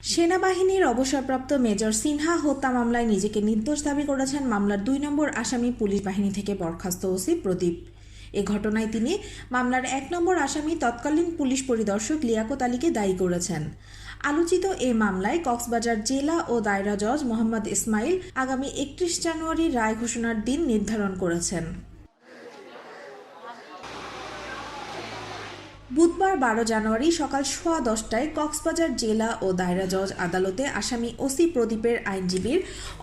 সেনাবাহিনীর অবসরপ্রাপ্ত মেজর সিনহা হত্যা মামলায় নিজেকে নির্দোষ দাবি করেছেন মামলার দুই নম্বর আসামি পুলিশ বাহিনী থেকে বরখাস্ত ওসি প্রদীপ। এ ঘটনায় তিনি মামলার এক নম্বর আসামি তৎকালীন পুলিশ পরিদর্শক লিয়াকত আলীকে দায়ী করেছেন। আলোচিত এই মামলায় কক্সবাজার জেলা ও দায়রা জজ মোহাম্মদ ইসমাইল আগামী একত্রিশ জানুয়ারি রায় ঘোষণার দিন নির্ধারণ করেছেন। বুধবার বারো জানুয়ারি সকাল সোয়া দশটায় কক্সবাজার জেলা ও দায়রা জজ আদালতে আসামি ওসি প্রদীপের আইনজীবীর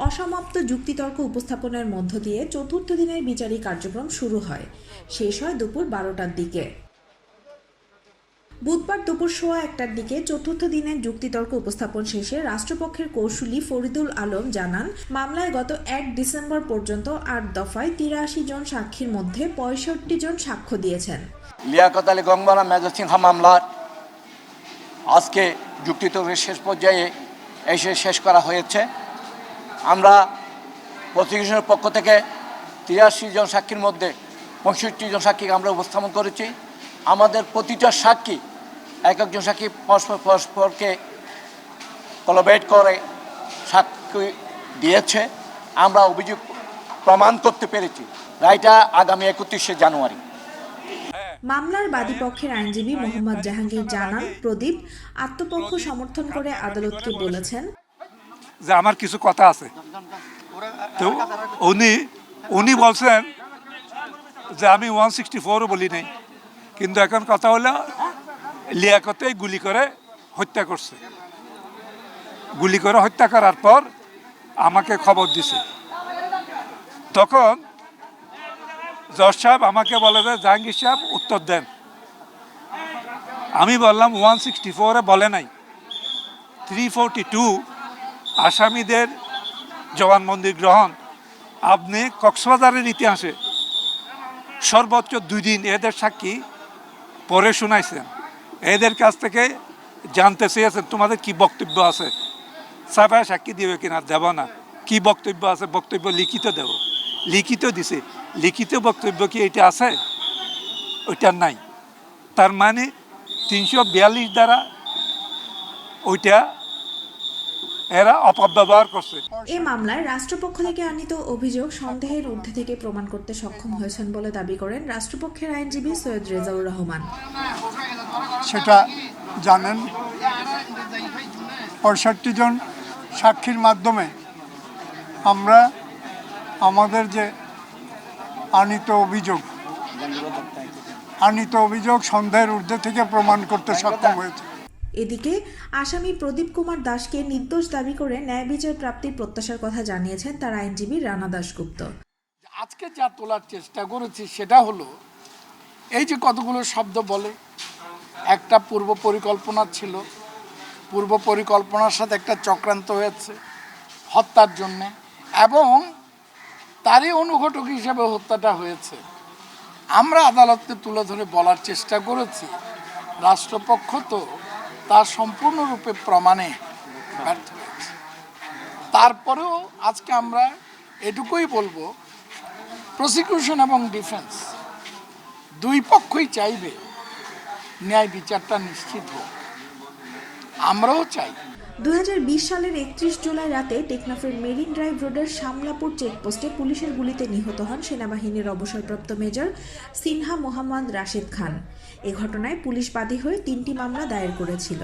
অসমাপ্ত যুক্তিতর্ক উপস্থাপনের মধ্য দিয়ে চতুর্থ দিনের বিচারিক কার্যক্রম শুরু হয়। শেষ হয় দুপুর বারোটার দিকে। বুধবার দুপুর সোয়া একটার দিকে চতুর্থ দিনের যুক্তিতর্ক উপস্থাপন শেষে রাষ্ট্রপক্ষের কৌশলী ফরিদুল আলম জানান, মামলায় গত এক ডিসেম্বর পর্যন্ত আট দফায় তিরাশি জন সাক্ষীর মধ্যে পঁয়ষট্টি জন সাক্ষ্য দিয়েছেন। লিয়াকত আলী গঙ্গবালা মেজর সিনহা মামলার আজকে যুক্তিতর্কের শেষ পর্যায়ে এসে শেষ করা হয়েছে। আমরা প্রসিকিউশনের পক্ষ থেকে তিরাশি জন সাক্ষীর মধ্যে পঁয়ষট্টি জন সাক্ষীকে আমরা উপস্থাপন করেছি। আমাদের প্রতিটা সাক্ষী এক একজন সাক্ষী পরস্পর পরস্পরকে কোলাবেট করে সাক্ষী দিয়েছে। আমরা অভিযোগ প্রমাণ করতে পেরেছি। রায়টা আগামী একত্রিশে জানুয়ারি। মামলার বাদীপক্ষের আইনজীবী মোহাম্মদ জাহাঙ্গীর জানান প্রদীপ আত্মপক্ষ সমর্থন করে আদালতকে বলেছেন। যে আমার কিছু কথা আছে। তো উনি উনি বলছেন যে আমি ওয়ান সিক্সটি ফোরও বলি নাই কিন্তু এখন কথা হলো, লিয়াকতেই গুলি করে হত্যা করছে। গুলি করে হত্যা করার পর আমাকে খবর দিছে। তখন জজ সাহেব আমাকে বলে যে, জাহাঙ্গীর সাহেব, উত্তর দেন। আমি বললাম, ওয়ান সিক্সটি ফোরে বলে নাই। থ্রি ফোরটি টু আসামিদের জবানবন্দি গ্রহণ। আপনি কক্সবাজারের ইতিহাসে সর্বোচ্চ দুই দিন এদের সাক্ষী পরে শুনাইছেন। এদের কাছ থেকে জানতে চেয়েছেন, তোমাদের কি বক্তব্য আছে? সাফায় সাক্ষী দিবে কিনা দেব না। কি বক্তব্য আছে? বক্তব্য লিখিত দেব। লিখিত দিছে। লিখিত বক্তব্য কি এটা আছে? ওইটা নাই। তার মানে তিনশো বিয়াল্লিশ দ্বারা ওইটা এরা অপব্যবহার করছে। এ মামলায় রাষ্ট্রপক্ষ থেকে আনিত অভিযোগ সন্দেহের ঊর্ধ্বে থেকে প্রমাণ করতে সক্ষম হয়েছেন বলে দাবি করেন রাষ্ট্রপক্ষের আইনজীবী সৈয়দ রেজাউর রহমান। সেটা জানেন। পঁয়ষট্টি জন সাক্ষীর মাধ্যমে আমরা আমাদের যে আনিত অভিযোগ আনিত অভিযোগ সন্দেহের ঊর্ধ্বে থেকে প্রমাণ করতে সক্ষম হয়েছে। এদিকে আসামি প্রদীপ কুমার দাসকে নির্দোষ দাবি করে ন্যায় বিচার প্রাপ্তির প্রত্যাশার কথা জানিয়েছেন তার আইনজীবী রানা দাশগুপ্ত। আজকে যা তোলার চেষ্টা করেছি সেটা হলো, এই যে কতগুলো শব্দ বলে, একটা পূর্ব পরিকল্পনা ছিল, পূর্ব পরিকল্পনার সাথে একটা চক্রান্ত হয়েছে হত্যার জন্যে, এবং তারই অনুঘটক হিসেবে হত্যাটা হয়েছে। আমরা আদালতকে তুলে ধরে বলার চেষ্টা করেছি, রাষ্ট্রপক্ষ তো তার সম্পূর্ণরূপে প্রমাণে ব্যর্থ হয়েছে। তারপরেও আজকে আমরা এটুকুই বলব প্রসিকিউশন এবং ডিফেন্স দুই পক্ষই চাইবে ন্যায় বিচারটা নিশ্চিত হোক। আমরাও চাই দু হাজার বিশ সালের একত্রিশ জুলাই রাতে টেকনাফের মেরিন ড্রাইভ রোডের শামলাপুর চেকপোস্টে পুলিশের গুলিতে নিহত হন সেনাবাহিনীর অবসরপ্রাপ্ত মেজর সিনহা মোহাম্মদ রাশেদ খান। এ ঘটনায় পুলিশ বাদী হয়ে তিনটি মামলা দায়ের করেছিল।